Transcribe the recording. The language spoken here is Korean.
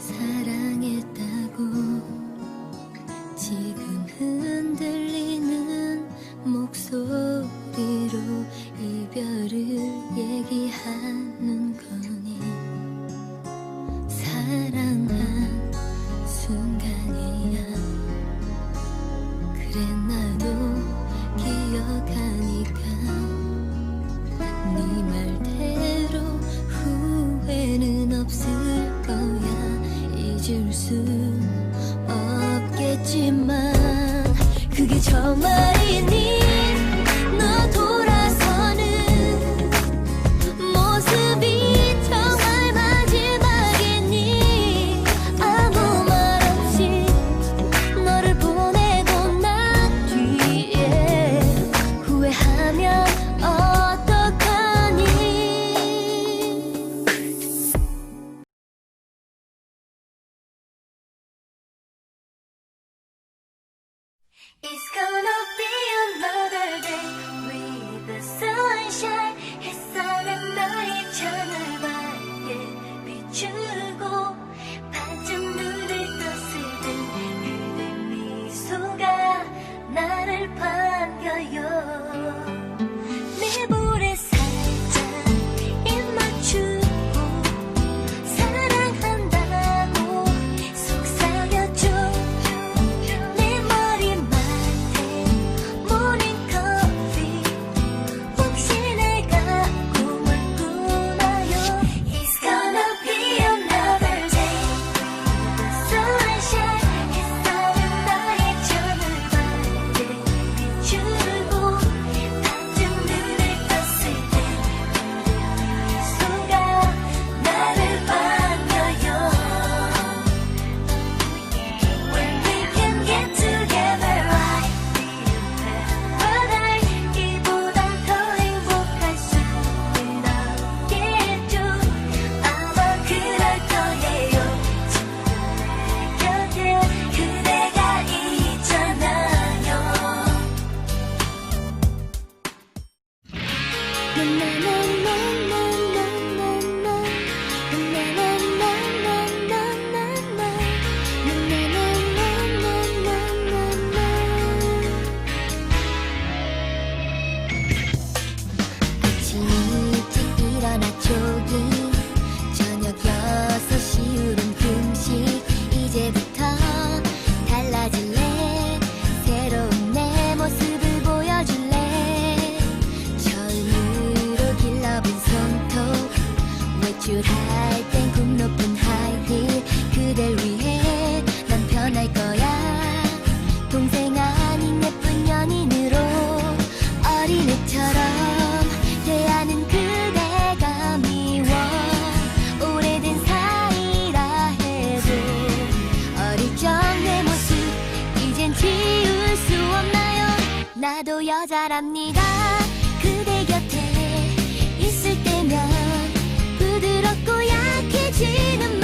사랑했다고 지금 흔들리는 목소리로 이별을 얘기하는 건 the night. 연출할 땐 높은 하이힐 그댈 위해 난 변할 거야. 동생 아닌 예쁜 연인으로 어린애처럼 대하는 그대가 미워. 오래된 사이라 해도 어릴 적 내 모습 이젠 지울 수 없나요? 나도 여자랍니다. 지는